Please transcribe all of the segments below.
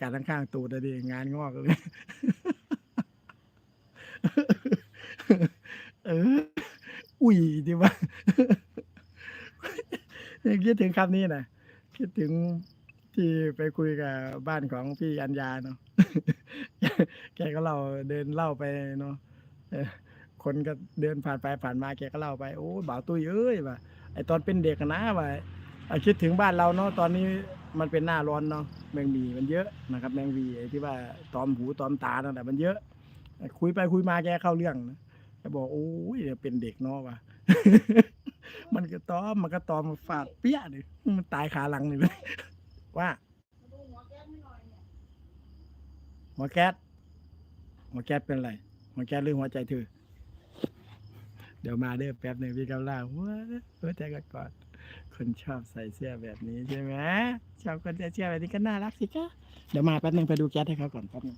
การข้างๆตูดอะดิงานงอกเลยเออ อุ้ยดีว่ายังคิดถึงคำนี้นะคิดถึงที่ไปคุยกับบ้านของพี่อัญญาเนาะแกก็เล่าเดินเล่าไปเนาะคนก็เดินผ่านไปผ่านมาแกก็เล่าไปโอ้บ่าวตุ้ยเอ้ยว่าไอตอนเป็นเด็กนะว่าไอ คิดถึงบ้านเราเนาะตอนนี้มันเป็นหน้าร้อนเนาะแมงมีมันเยอะนะครับ แมงวีไอที่ว่าตอมหูตอมตาตั้งแต่มันเยอะ คุยไปคุยมาแกเข้าเรื่องนะแกบอกโอ้ยเป็นเด็กเนาะว่ะมันก็ตอมมันก็ตอมมาฟาดเปี้ยเลยมันตายขาหลังเลย ว่าหัวแก๊สหัวแก๊สเป็นอะไรหัวแก๊สหรือหัวใจเธอเดี๋ยวมาเด้อแป๊บหนึ่งพี่กำลังหัวใจก่อน คนชอบใส่เสื้อแบบนี้ใช่ไหมชอบคนใส่เสื้อแบบนี้ก็น่ารักสิคะเดี๋ยวมาแป๊บหนึ่งไปดูแก๊สให้เขาก่อนแป๊บนึง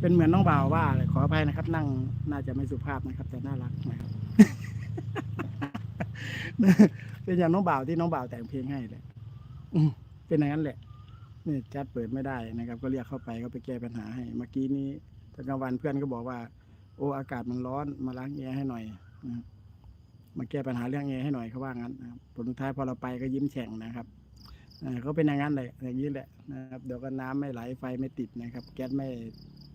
เป็นเหมือนน้องบ่าวว่าเลยขออภัยนะครับ นั่งน่าจะไม่สุภาพนะครับ แต่น่ารักนะครับ เป็นอย่างน้องบ่าวที่น้องบ่าวแต่งเพลงให้เลยเป็นอย่างนั้นแหละนี่จัดเปิดไม่ได้นะครับ ก็เรียกเข้าไปก็ไปแก้ปัญหาให้ เมื่อกี้นี้ตอนกลางวันเพื่อนก็บอกว่า โอ้อากาศมันร้อนมาล้างแอร์ให้หน่อยนะครับ มาแก้ปัญหาเรื่องแอให้หน่อยเขาว่างั้นนะครับผลสุดท้ายพอเราไปก็ยิ้มแฉ่งนะครับเขาเป็นอย่างนั้นเลยอย่างนี้แหละนะครับเดี๋ยวก็น้ำไม่ไหลไฟไม่ติดนะครับ แก๊สไม่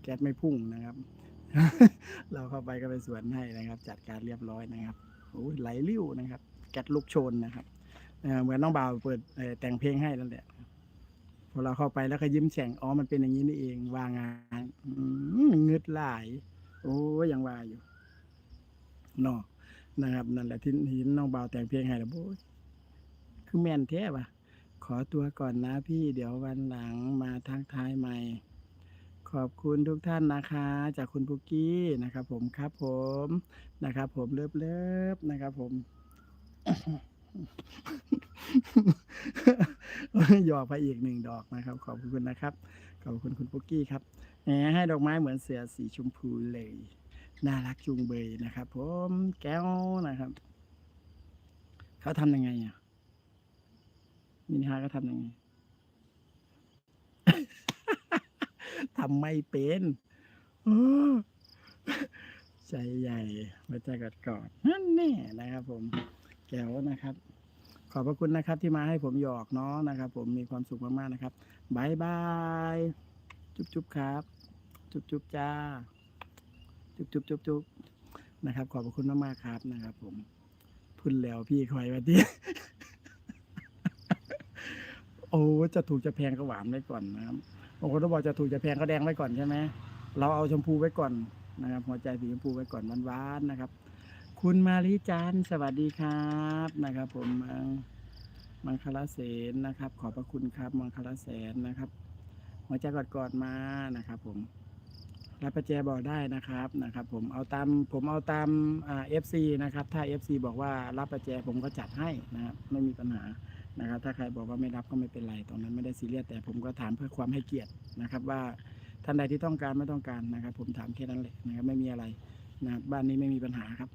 แก๊สไม่พุ่งนะครับ เราเข้าไปก็ไปสวนให้นะครับ จัดการเรียบร้อยนะครับโอ้ยไหลลิ้วนะครับ แก๊สลุกโชนนะครับเหมือนน้องบ่าวเปิดแต่งเพลงให้นั่นแหละพอเราเข้าไปแล้วก็ยิ้มแฉ่งอ๋อมันเป็นอย่างนี้นี่เองวางงานอืเงืดหลาย โอ้ยังว่าอยู่นาะ นะครับนั่นแหละที่ที่น้องบ่าวแต่งเพลงให้ล้วโอ้ยคือแม่นแท้ปะขอตัวก่อนนะพี่เดี๋ยววันหลังมาทักทายใหม่ ขอบคุณทุกท่านนะคะ จากคุณปุกกี้นะครับ ผมครับ ผมนะครับ ผมเลิฟเลิฟนะครับ ผมหยอกไปอีกหนึ่งดอกนะครับ ขอบคุณนะครับ ขอบคุณคุณปุกกี้ครับแหมให้ดอกไม้เหมือนเสือสีชมพูเลย น่ารักจุงเบยนะครับ ผมแก้วนะครับ เขาทำยังไงอะมินิฮาร์ทเขาทำยังไงทำไม่เป็นโอ้ใจใหญ่มาใจกอดกอดนั่นแน่นะครับ ผมแก้วนะครับ ขอบพระคุณนะครับ ที่มาให้ผมหยอกเนาะนะครับ ผมมีความสุขมากๆนะครับบายบาย จุ๊บจุ๊บครับ จุ๊บจุ๊บจ้า จุ๊บจุ๊บจุ๊บจุ๊บนะครับ ขอบคุณมากๆครับนะครับ ผมพุ่นแล้วพี่คอยวันที่โอ้จะถูกจะแพงก็หวานไว้ก่อนนะครับบางคนก็บอกจะถูกจะแพงก็แดงไว้ก่อนใช่ไหมเราเอาชมพูไว้ก่อนนะครับ หัวใจสีชมพูไว้ก่อนหวานๆนะครับ คุณมาริจันสวัสดีครับนะครับ ผมมังมังคลาเสนนะครับ ขอบพระคุณครับ มังคลาแสนนะครับ หัวใจกอดๆมานะครับ ผม รับประแจบอกได้นะครับนะครับ ผมเอาตามผมเอาตามเอฟซีนะครับ ถ้า FC บอกว่ารับประแจผมก็จัดให้นะครับไม่มีปัญหานะครับ ถ้าใครบอกว่าไม่รับก็ไม่เป็นไรตรงนั้นไม่ได้ซีเรียสแต่ผมก็ถามเพื่อความให้เกียรตินะครับ ว่าท่านใดที่ต้องการไม่ต้องการนะครับ ผมถามแค่นั้นแหละนะครับไม่มีอะไรนะครับบ้านนี้ไม่มีปัญหาครับ